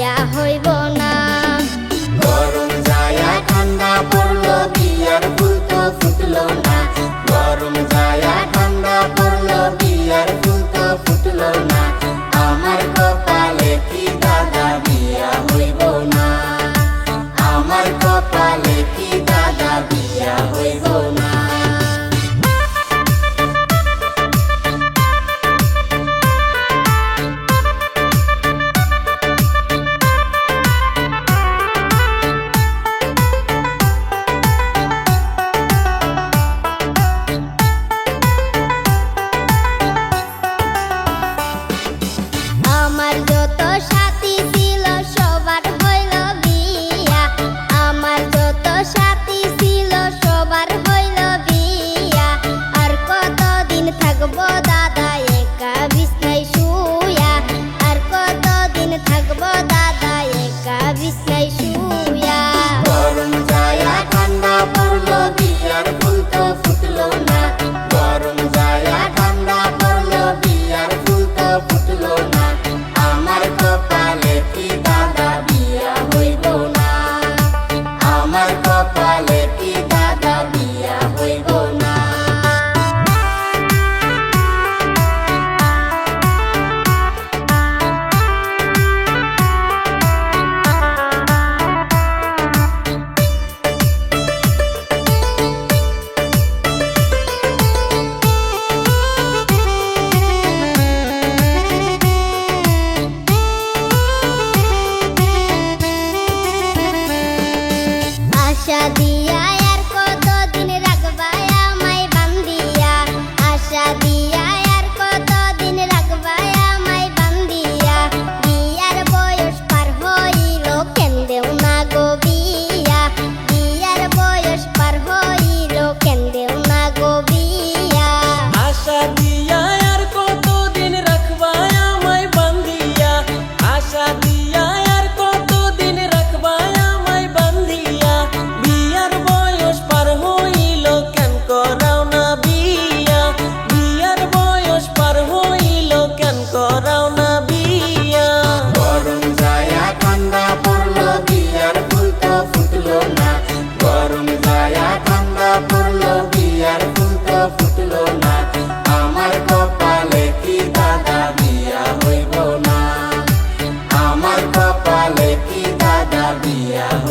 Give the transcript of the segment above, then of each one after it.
dạ hơi vô Bye.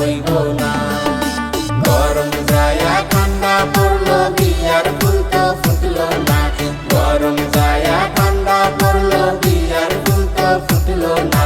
হইব না। গরম যায়া ঠান্ডা পড়ল, বিয়ার ফুল তো ফুটলো না। গরম যায়া ঠান্ডা পড়ল, বিয়ার ফুল তো ফুটলো না।